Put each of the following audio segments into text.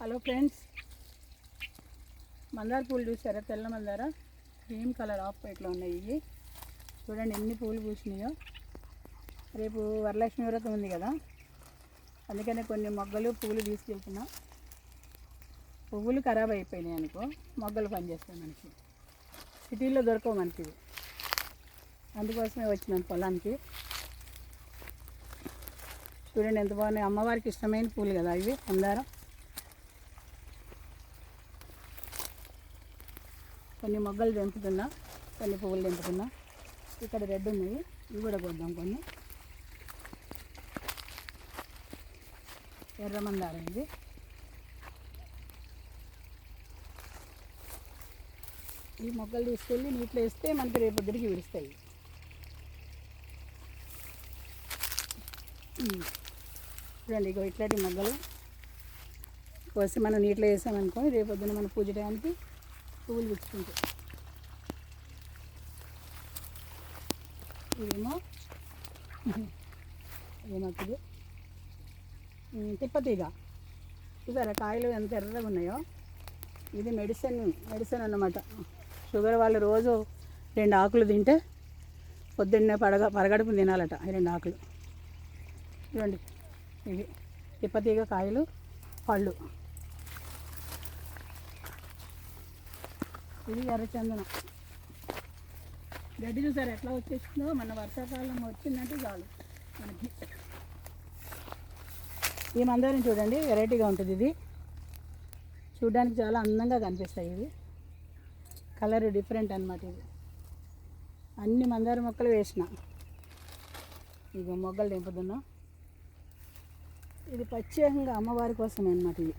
Hello friends. మందార పూలు చూసారా? తెల్ల మందార. క్రీమ్ కలర్ ఆఫ్ వైట్లో ఉన్నాయి ఇవి. చూడండి ఎన్ని పూలు పూసినాయో. రేపు వరలక్ష్మి వ్రతం ఉంది కదా. అందుకనే కొన్ని మొగ్గలు పూలు తీసుకెళ్తున్నా. పువ్వులు ఖరాబ్ అయిపోయినాయి అనుకో మొగ్గలు పనిచేస్తాయి మనకి. సిటీలో దొరకవు మనకి అందుకోసమే వచ్చినాను పొలానికి. చూడండి ఎంత బాగున్నాయి. అమ్మవారికి ఇష్టమైన పూలు కదా ఇవి మందారం. కొన్ని మొగ్గలు తెంపుతున్నా కొన్ని పువ్వులు తెంపుతున్నా. ఇక్కడ రెడ్ ఉన్నాయి ఇవి కూడా కొద్దాం కొన్ని. ఎర్రమందారం ఇది. ఈ మొగ్గలు తీసుకెళ్ళి నీటిలో వేస్తే మనకి రేపు తిరిగి విడుస్తాయి. చూడండి ఇగో ఇట్లాంటి మొగ్గలు కోసి మనం నీటిలో వేసామనుకో రేపొద్దున మన మనం పూజ టైంకి పువ్వులు విచ్చుకుంటాయి ఇదేమో? ఏమవుతుంది తిప్పతీగ. చూసారా కాయలు ఎంత ఎర్రగా ఉన్నాయో? ఇది మెడిసిన్ మెడిసిన్ అన్నమాట. షుగర్ వాళ్ళు రోజు రెండు ఆకులు తింటే పొద్దున్నే పడగ పరగడుపు తినాలట ఈ రెండు ఆకులు. చూడండి ఇవి తిప్పతీగ కాయలు పళ్ళు. ఇది ఎర్రచందనం. గడ్డి చూసారు ఎట్లా వచ్చేసిందో మన వర్షాకాలం వచ్చిందంటే చాలు మనకి. ఈ మందారం చూడండి వెరైటీగా ఉంటుంది ఇది. చూడడానికి చాలా అందంగా కనిపిస్తాయి ఇవి. కలర్ డిఫరెంట్ అన్నమాట ఇది అన్ని మందార మొక్కలు వేసిన. ఇక మొగ్గలు తెంపుతున్నా. ఇది ప్రత్యేకంగా అమ్మవారి కోసమే అనమాట ఇది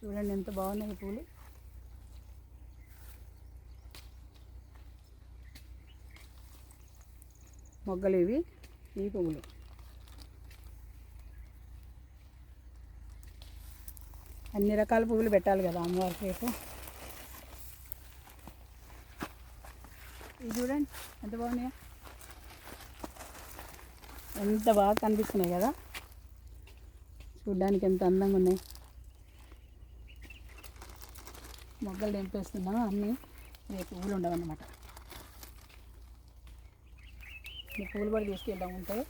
చూడండి ఎంత బాగున్నాయి పూలు. మొగ్గలు ఇవి ఈ పువ్వులు. అన్ని రకాల పువ్వులు పెట్టాలి కదా అమ్మవారికి రేపు ఇది చూడండి ఎంత బాగున్నాయో. ఎంత బాగా కనిపిస్తున్నాయి కదా. చూడ్డానికి ఎంత అందంగా ఉన్నాయి. మొగ్గలు తెంపేస్తున్నాం. అన్నీ రేపు పువ్వులు ఉండవన్నమాట. ఈ పువ్వులు కూడా తీసుకెళ్దాం. ఉంటాయి.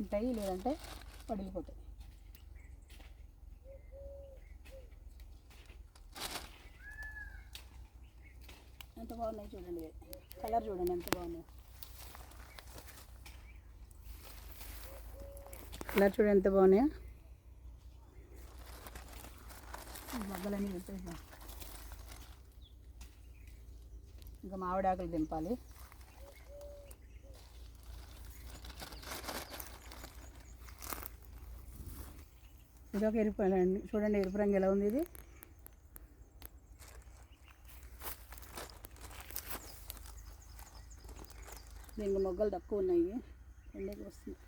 ఉంటాయి లేదంటే పడిపోతాయి ఎంత బాగున్నాయి చూడండి. కలర్ చూడండి ఎంత బాగున్నాయి. కలర్ చూడండి ఎంత బాగున్నాయో. ఈ మొగ్గలన్నీ ఇంకా మామిడాకులు దింపాలి. ఇది ఒక ఎరుపు అండి. చూడండి ఎరుపు రంగు ఎలా ఉంది ఇది? దీనికి మొగ్గలు తక్కువ ఉన్నాయి. ఎండకి వస్తుంది